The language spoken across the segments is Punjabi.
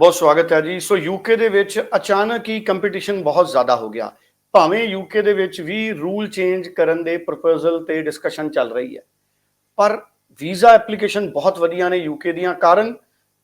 ਬਹੁਤ ਸਵਾਗਤ ਹੈ ਜੀ। ਸੋ ਯੂਕੇ ਦੇ ਵਿੱਚ ਅਚਾਨਕ ਹੀ ਕੰਪੀਟੀਸ਼ਨ ਬਹੁਤ ਜ਼ਿਆਦਾ ਹੋ ਗਿਆ। ਭਾਵੇਂ ਯੂਕੇ ਦੇ ਵਿੱਚ ਵੀ ਰੂਲ ਚੇਂਜ ਕਰਨ ਦੇ ਪ੍ਰਪੋਜ਼ਲ ਤੇ ਡਿਸਕਸ਼ਨ ਚੱਲ ਰਹੀ ਹੈ। ਪਰ ਵੀਜ਼ਾ ਐਪਲੀਕੇਸ਼ਨ ਬਹੁਤ ਵਧੀਆ ਨੇ ਯੂਕੇ ਦੀਆਂ। ਕਾਰਨ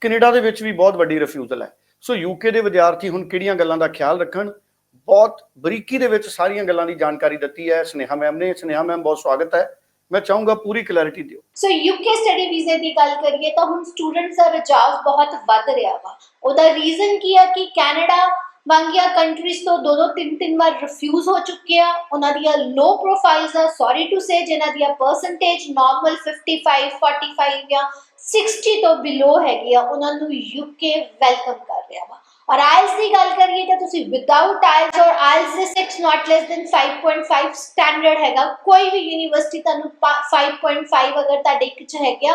ਕੈਨੇਡਾ ਦੇ ਵਿੱਚ ਵੀ ਬਹੁਤ ਵੱਡੀ ਰਿਫਿਊਜ਼ਲ ਹੈ। ਸੋ ਯੂਕੇ ਦੇ ਵਿਦਿਆਰਥੀ ਹੁਣ ਕਿਹੜੀਆਂ ਗੱਲਾਂ ਦਾ ਖਿਆਲ ਰੱਖਣ? ਬਹੁਤ ਬਰੀਕੀ ਦੇ ਵਿੱਚ ਸਾਰੀਆਂ ਗੱਲਾਂ ਦੀ ਜਾਣਕਾਰੀ ਦਿੱਤੀ ਹੈ। ਸਨੇਹਾ ਮੈਮ ਨੇ। ਸਨੇਹਾ ਮੈਮ ਬਹੁਤ ਸਵਾਗਤ ਹੈ। ਮੈਂ ਚਾਹੂੰਗਾ ਪੂਰੀ ਕਲੈਰਿਟੀ ਦਿਓ। ਸੋ ਯੂਕੇ ਸਟੱਡੀ ਵੀਜ਼ੇ ਦੀ ਗੱਲ ਕਰੀਏ ਤਾਂ ਹੁਣ ਸਟੂਡੈਂਟਸ ਦਾ ਰੁਝਾਵ ਬਹੁਤ ਵੱਧ ਰਿਹਾ ਵਾ। ਉਹਦਾ ਰੀਜ਼ਨ ਕੀ ਆ ਕਿ ਕੈਨੇਡਾ ਵਾਂਗੀਆਂ ਕੰਟਰੀਜ਼ ਤੋਂ ਦੋ ਦੋ ਤਿੰਨ ਤਿੰਨ ਵਾਰ ਰਿਫਿਊਜ਼ ਹੋ ਚੁੱਕੇ ਆ। ਉਹਨਾਂ ਦੀਆਂ ਲੋ ਪ੍ਰੋਫਾਈਲਸ ਆ ਸੌਰੀ ਟੂ ਸੇ ਜਿਨ੍ਹਾਂ ਦੀਆਂ ਪਰਸੈਂਟੇਜ ਨਾਰਮਲ 55 45 ਜਾਂ 60 ਤੋਂ ਬਿਲੋ ਹੈਗੀ ਆ, ਉਹਨਾਂ ਨੂੰ ਯੂਕੇ ਵੈਲਕਮ ਕਰ ਰਿਹਾ ਵਾ। ਔਰ ਆਇਲਸ ਦੀ ਗੱਲ ਕਰੀਏ ਤਾਂ ਤੁਸੀਂ ਵਿਦਆਊਟ ਆਇਲਸ ਔਰ ਆਇਲਸ ਦੇ 6 ਨਾਟ ਲੈਸ ਦੈਨ 5.5 ਸਟੈਂਡਰਡ ਹੈਗਾ। ਕੋਈ ਵੀ ਯੂਨੀਵਰਸਿਟੀ ਤੁਹਾਨੂੰ ਪਾ- 5.5 ਅਗਰ ਤੁਹਾਡੇ ਇੱਕ ਚ ਹੈਗਾ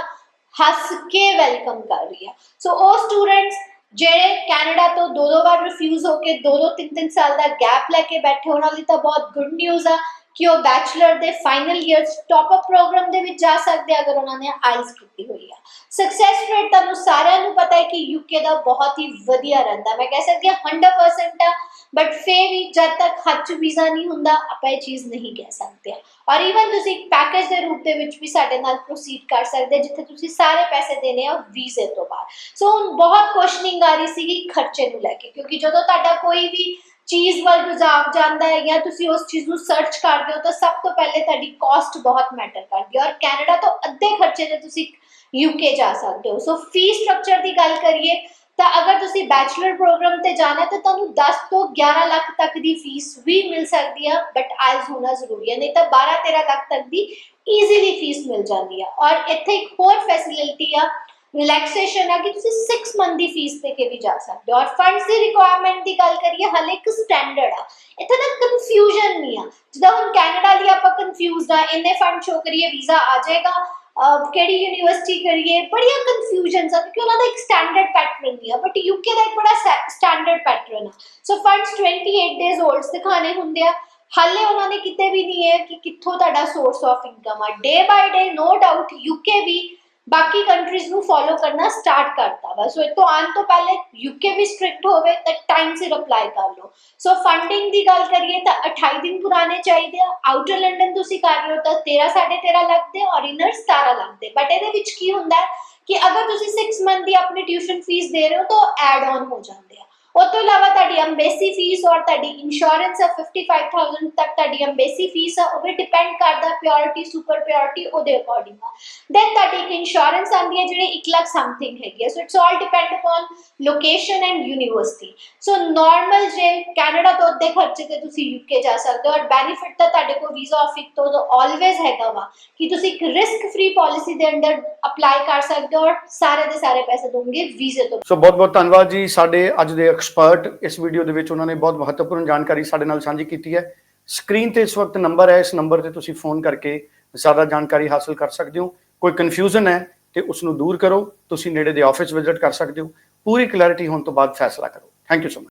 ਹੱਸ ਕੇ ਵੈਲਕਮ ਕਰ ਰਹੀ ਹੈ ਸੋ ਉਹ ਸਟੂਡੈਂਟਸ ਜਿਹੜੇ ਕੈਨੇਡਾ ਤੋਂ ਦੋ ਦੋ ਵਾਰ ਰਿਫਿਊਜ਼ ਹੋ ਕੇ ਦੋ ਦੋ ਤਿੰਨ ਤਿੰਨ ਸਾਲ ਦਾ ਗੈਪ ਲੈ ਕੇ ਬੈਠੇ, ਉਹਨਾਂ ਲਈ ਤਾਂ ਬਹੁਤ ਗੁੱਡ ਨਿਊਜ਼ ਆ। ਕਿ ਉਹ ਬੈਚਲਰ ਦੇ final year top up program ਦੇ ਵਿੱਚ ਜਾ ਸਕਦੇ ਅਗਰ ਉਹਨਾਂ ਨੇ ਆਇਲਸ ਕੀਤੀ ਹੋਈ ਆ। ਸਕਸੈਸ ਰੇਟ ਤੁਹਾਨੂੰ ਸਾਰਿਆਂ ਨੂੰ ਪਤਾ ਹੈ ਕਿ ਯੂਕੇ ਦਾ ਬਹੁਤ ਹੀ ਵਧੀਆ ਰਹਿੰਦਾ। ਮੈਂ ਕਹਿ ਸਕਦੀ ਹਾਂ 100% ਆ। ਬਟ ਫੇ ਵੀ ਜਦ ਤੱਕ ਹੱਥ 'ਚ ਵੀਜ਼ਾ ਨਹੀਂ ਹੁੰਦਾ, ਆਪਾਂ ਇਹ ਚੀਜ਼ ਨਹੀਂ ਕਹਿ ਸਕਦੇ। ਔਰ ਈਵਨ ਤੁਸੀਂ ਇੱਕ ਪੈਕੇਜ ਦੇ ਰੂਪ ਦੇ ਵਿੱਚ ਵੀ ਸਾਡੇ ਨਾਲ ਪ੍ਰੋਸੀਡ ਕਰ ਸਕਦੇ, ਜਿੱਥੇ ਤੁਸੀਂ ਸਾਰੇ ਪੈਸੇ ਦੇਣੇ ਆ ਵੀਜ਼ੇ ਤੋਂ ਬਾਅਦ। ਸੋ ਹੁਣ ਬਹੁਤ ਕੁਐਸਚਨਿੰਗ ਆ ਰਹੀ ਸੀਗੀ ਖਰਚੇ ਨੂੰ ਲੈ ਕੇ, ਕਿਉਂਕਿ ਜਦੋਂ ਤੁਹਾਡਾ ਕੋਈ ਵੀ ਚੀਜ਼ ਵੱਲ ਰੁਝਾਵ ਜਾਂਦਾ ਹੈ ਜਾਂ ਤੁਸੀਂ ਉਸ ਚੀਜ਼ ਨੂੰ ਸਰਚ ਕਰਦੇ ਹੋ, ਤਾਂ ਸਭ ਤੋਂ ਪਹਿਲੇ ਤੁਹਾਡੀ ਕਾਸਟ ਬਹੁਤ ਮੈਟਰ ਕਰਦੀ ਹੈ। ਔਰ ਕੈਨੇਡਾ ਤੋਂ ਅੱਧੇ ਖਰਚੇ ਤੇ ਤੁਸੀਂ ਯੂਕੇ ਜਾ ਸਕਦੇ ਹੋ। ਸੋ ਫੀ ਸਟਰਕਚਰ ਦੀ ਗੱਲ ਕਰੀਏ ਤਾਂ ਅਗਰ ਤੁਸੀਂ ਬੈਚਲਰ ਪ੍ਰੋਗਰਾਮ ਤੇ ਜਾਣਾ ਤਾਂ ਤੁਹਾਨੂੰ 10 ਤੋਂ 11 ਲੱਖ ਤੱਕ ਦੀ ਫੀਸ ਵੀ ਮਿਲ ਸਕਦੀ ਹੈ ਬਟ ਆਇਲਸ ਹੋਣਾ ਜ਼ਰੂਰੀ ਹੈ ਨਹੀਂ ਤਾਂ 12 13 ਲੱਖ ਤੱਕ ਦੀ ਈਜ਼ੀਲੀ ਫੀਸ ਮਿਲ ਜਾਂਦੀ ਹੈ ਔਰ ਇੱਥੇ ਇੱਕ ਹੋਰ ਫੈਸਿਲਿਟੀ ਆ ਰਿਲੈਕਸੇਸ਼ਨ ਆ, ਕਿ ਤੁਸੀਂ 6 ਮੰਥ ਦੀ ਫੀਸ ਦੇ ਕੇ ਵੀ ਜਾ ਸਕਦੇ ਹੋ। ਔਰ ਫੰਡਸ ਦੀ ਰਿਕੁਆਇਰਮੈਂਟ ਦੀ ਗੱਲ ਕਰੀਏ, ਹਲੇ ਇੱਕ ਸਟੈਂਡਰਡ ਆ। ਇੱਥੇ ਤਾਂ ਕਨਫਿਊਜ਼ਨ ਨਹੀਂ ਆ। ਜਿੱਦਾਂ ਹੁਣ ਕੈਨੇਡਾ ਲਈ ਆਪਾਂ ਕਨਫਿਊਜ਼ਡ ਆ, ਇੰਨੇ ਫੰਡ ਸ਼ੋ ਕਰੀਏ ਵੀਜ਼ਾ ਆ ਜਾਏਗਾ। ਕਿਹੜੀ ਯੂਨੀਵਰਸਿਟੀ ਕਰੀਏ, ਬੜੀਆਂ ਕਨਫਿਊਜ਼ਨਸ ਆ, ਕਿਉਂਕਿ ਉਹਨਾਂ ਦਾ ਇੱਕ ਸਟੈਂਡਰਡ ਪੈਟਰਨ ਨਹੀਂ ਆ ਬਟ ਯੂਕੇ ਦਾ ਇੱਕ ਬੜਾ ਸਟੈਂਡਰਡ ਪੈਟਰਨ ਆ। ਸੋ ਫੰਡਸ 28 ਡੇਜ਼ 올ਡਸ ਦਿਖਾਣੇ ਹੁੰਦੇ ਆ। ਹਾਲੇ ਉਹਨਾਂ ਨੇ ਕਿਤੇ ਵੀ ਨਹੀਂ ਹੈ ਕਿ ਕਿੱਥੋਂ ਤੁਹਾਡਾ ਸੋਰਸ ਆਫ ਇਨਕਮ ਆ। ਡੇ ਬਾਈ ਡੇ ਨੋ ਡਾਊਟ ਯੂਕੇ ਵੀ ਬਾਕੀ ਕੰਟਰੀਜ਼ ਨੂੰ ਫੋਲੋ ਕਰਨਾ ਸਟਾਰਟ ਕਰਤਾ ਵਾ। ਸੋ ਇਹ ਤੋਂ ਆਉਣ ਤੋਂ ਪਹਿਲੇ ਯੂਕੇ ਵੀ ਸਟ੍ਰਿਕਟ ਹੋਵੇ, ਤਾਂ ਟਾਈਮ ਸਿਰ ਅਪਲਾਈ ਕਰ ਲਓ। ਸੋ ਫੰਡਿੰਗ ਦੀ ਗੱਲ ਕਰੀਏ ਤਾਂ 28 ਦਿਨ ਪੁਰਾਣੇ ਚਾਹੀਦੇ ਆ। ਆਊਟਰ ਲੰਡਨ ਤੁਸੀਂ ਕਰ ਰਹੇ ਹੋ ਤਾਂ 13 13.5 ਲੱਖ ਦੇ ਔਰ ਇਨਰ 17 ਲੱਖ ਦੇ ਬਟ ਇਹਦੇ ਵਿੱਚ ਕੀ ਹੁੰਦਾ ਹੈ? ਕਿ ਅਗਰ ਤੁਸੀਂ 6 ਮੰਥ ਦੀ ਆਪਣੀ ਟਿਊਸ਼ਨ ਫੀਸ ਦੇ ਰਹੇ ਹੋ, ਤਾਂ ਐਡ ਆਨ ਹੋ ਜਾਂਦੇ ਆ। ਉਹ ਤੋਂ ਇਲਾਵਾ ਤੁਹਾਡੀ ਅੰਬੇਸੀ ਫੀਸ ਔਰ ਤੁਹਾਡੀ ਇੰਸ਼ੋਰੈਂਸ ਆ 55000 ਤੱਕ ਤੁਹਾਡੀ ਅੰਬੇਸੀ ਫੀਸ ਆ ਉਹ ਵੀ ਡਿਪੈਂਡ ਕਰਦਾ ਪਿਓਰਿਟੀ ਸੁਪਰ ਪਿਓਰਿਟੀ ਉਹਦੇ ਅਕੋਰਡਿੰਗ ਆ। ਦੈਨ ਤੁਹਾਡੀ ਇੱਕ ਇੰਸ਼ੋਰੈਂਸ ਆਉਂਦੀ ਹੈ ਜਿਹੜੀ 1 ਲੱਖ ਸਮਥਿੰਗ ਹੈਗੀ ਹੈ so it's all depend upon location and university so normal ਜੇ ਕੈਨੇਡਾ ਤੋਂ ਅੱਧੇ ਖਰਚੇ ਤੇ ਤੁਸੀਂ ਯੂਕੇ ਜਾ ਸਕਦੇ ਹੋ ਔਰ ਬੈਨੀਫਿਟ ਤਾਂ ਤੁਹਾਡੇ ਕੋਲ ਵੀਜ਼ਾ ਆਫਿਸ ਤੋਂ ਆਲਵੇਜ਼ ਹੈਗਾ ਵਾ ਕਿ ਤੁਸੀਂ ਇੱਕ ਰਿਸਕ ਫ੍ਰੀ ਪਾਲਿਸੀ ਦੇ ਅੰਡਰ ਅਪਲਾਈ ਕਰ ਸਕਦੇ ਹੋ ਔਰ ਸਾਰੇ ਦੇ ਸਾਰੇ ਪੈਸੇ ਦੋਗੇ ਵੀਜ਼ੇ ਤੋਂ। ਸੋ ਬਹੁਤ ਬਹੁਤ ਧੰਨਵਾਦ ਜੀ ਸਾਡੇ ਅੱਜ ਦੇ ਐਕਸਪਰਟ ਇਸ ਵੀਡੀਓ ਦੇ ਵਿੱਚ ਉਹਨਾਂ ਨੇ ਬਹੁਤ ਮਹੱਤਵਪੂਰਨ ਜਾਣਕਾਰੀ ਸਾਡੇ ਨਾਲ ਸਾਂਝੀ ਕੀਤੀ ਹੈ। ਸਕਰੀਨ ਤੇ ਇਸ ਵਕਤ ਨੰਬਰ ਹੈ, ਇਸ ਨੰਬਰ ਤੇ ਤੁਸੀਂ ਫੋਨ ਕਰਕੇ ਜ਼ਿਆਦਾ ਜਾਣਕਾਰੀ ਹਾਸਲ ਕਰ ਸਕਦੇ ਹੋ। ਕੋਈ ਕਨਫਿਊਜ਼ਨ ਹੈ ਤੇ ਉਸ ਨੂੰ ਦੂਰ ਕਰੋ, ਤੁਸੀਂ ਨੇੜੇ ਦੇ ਆਫਿਸ ਵਿਜ਼ਿਟ ਕਰ ਸਕਦੇ ਹੋ। ਪੂਰੀ ਕਲੈਰਿਟੀ ਹੋਣ ਤੋਂ ਬਾਅਦ ਫੈਸਲਾ ਕਰੋ। Thank you so much